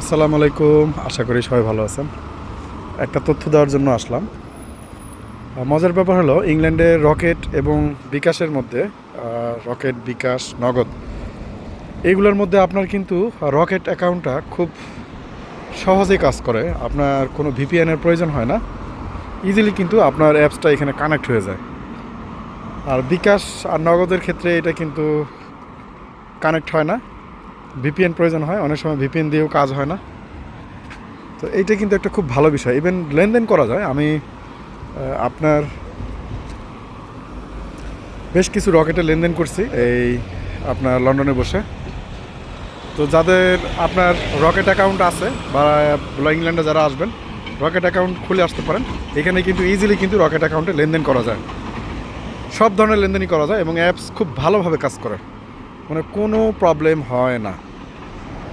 আসসালামু আলাইকুম। আশা করি সবাই ভালো আছেন। একটা তথ্য দেওয়ার জন্য আসলাম। মজার ব্যাপার হলো, ইংল্যান্ডে রকেট এবং বিকাশের মধ্যে রকেট, বিকাশ, নগদ এইগুলোর মধ্যে আপনার কিন্তু রকেট অ্যাকাউন্টটা খুব সহজে কাজ করে। আপনার কোনো ভিপিএনের প্রয়োজন হয় না। ইজিলি কিন্তু আপনার অ্যাপসটা এখানে কানেক্ট হয়ে যায়। আর বিকাশ আর নগদের ক্ষেত্রে এটা কিন্তু কানেক্ট হয় না। ভিপিএন প্রয়োজন হয়, অনেক সময় ভিপিএন দিয়েও কাজ হয় না। তো এইটা কিন্তু একটা খুব ভালো বিষয়। ইভেন লেনদেন করা যায়। আমি আপনার বেশ কিছু রকেটে লেনদেন করছি এই আপনার লন্ডনে বসে। তো যাদের আপনার রকেট অ্যাকাউন্ট আছে, বা ইংল্যান্ডে যারা আসবেন, রকেট অ্যাকাউন্ট খুলে আসতে পারেন। এখানে কিন্তু ইজিলি কিন্তু রকেট অ্যাকাউন্টে লেনদেন করা যায়। সব ধরনের লেনদেনই করা যায় এবং অ্যাপস খুব ভালোভাবে কাজ করে। মানে কোনো প্রবলেম হয় না।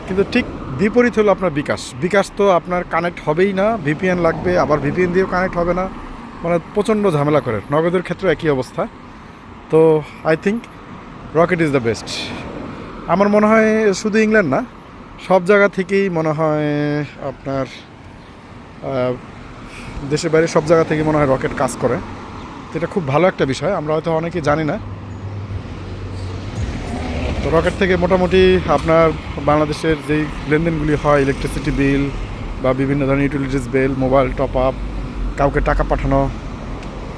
কিন্তু ঠিক বিপরীত হলো আপনার বিকাশ। বিকাশ তো আপনার কানেক্ট হবেই না ভিপিএন লাগবে, আবার ভিপিএন দিয়েও কানেক্ট হবে না। মানে প্রচণ্ড ঝামেলা করে, নগদের ক্ষেত্রে একই অবস্থা। তো I think rocket is the best আমার মনে হয় শুধু ইংল্যান্ড না, সব জায়গা থেকেই মনে হয় আপনার দেশের বাইরে সব জায়গা থেকে মনে হয় রকেট কাজ করে। তো এটা খুব ভালো একটা বিষয়, আমরা হয়তো অনেকে জানি না। তো রকেট থেকে মোটামুটি আপনার বাংলাদেশের যেই লেনদেনগুলি হয় ইলেকট্রিসিটি বিল বা বিভিন্ন ধরনের utilities bill mobile top up কাউকে টাকা পাঠানো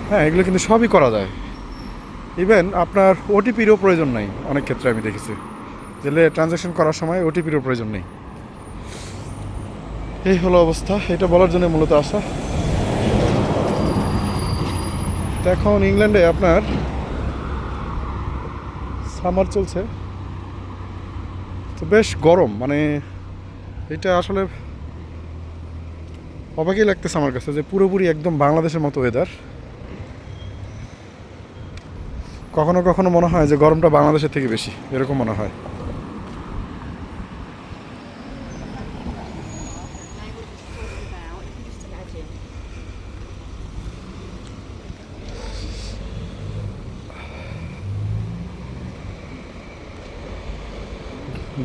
হ্যাঁ এগুলো কিন্তু সবই করা যায়। ইভেন আপনার ওটিপিরও প্রয়োজন নেই, অনেক ক্ষেত্রে আমি দেখেছি। যে ট্রানজ্যাকশন করার সময় ওটিপিরও প্রয়োজন নেই। এই হলো অবস্থা, এটা বলার জন্য মূলত আসা এখন ইংল্যান্ডে আপনার সামার চলছে। তো বেশ গরম মানে এটা আসলে অবাকই লাগতেছে আমার কাছে যে পুরোপুরি একদম বাংলাদেশের মতো ওয়েদার কখনো কখনো মনে হয় যে গরমটা বাংলাদেশের থেকে বেশি, এরকম মনে হয়।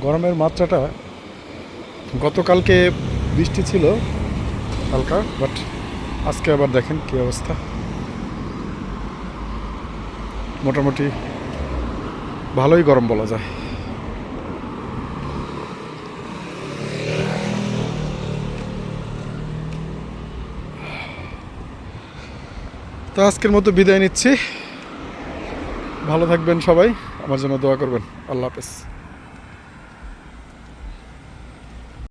গরমের মাত্রাটা গতকালকে বৃষ্টি ছিল হালকা বাট আজকে আবার দেখেন কী অবস্থা। মোটামুটি ভালোই গরম বলা যায়। তো আজকের মতো বিদায় নিচ্ছি। ভালো থাকবেন সবাই, আমার জন্য দোয়া করবেন। আল্লাহ হাফেজ।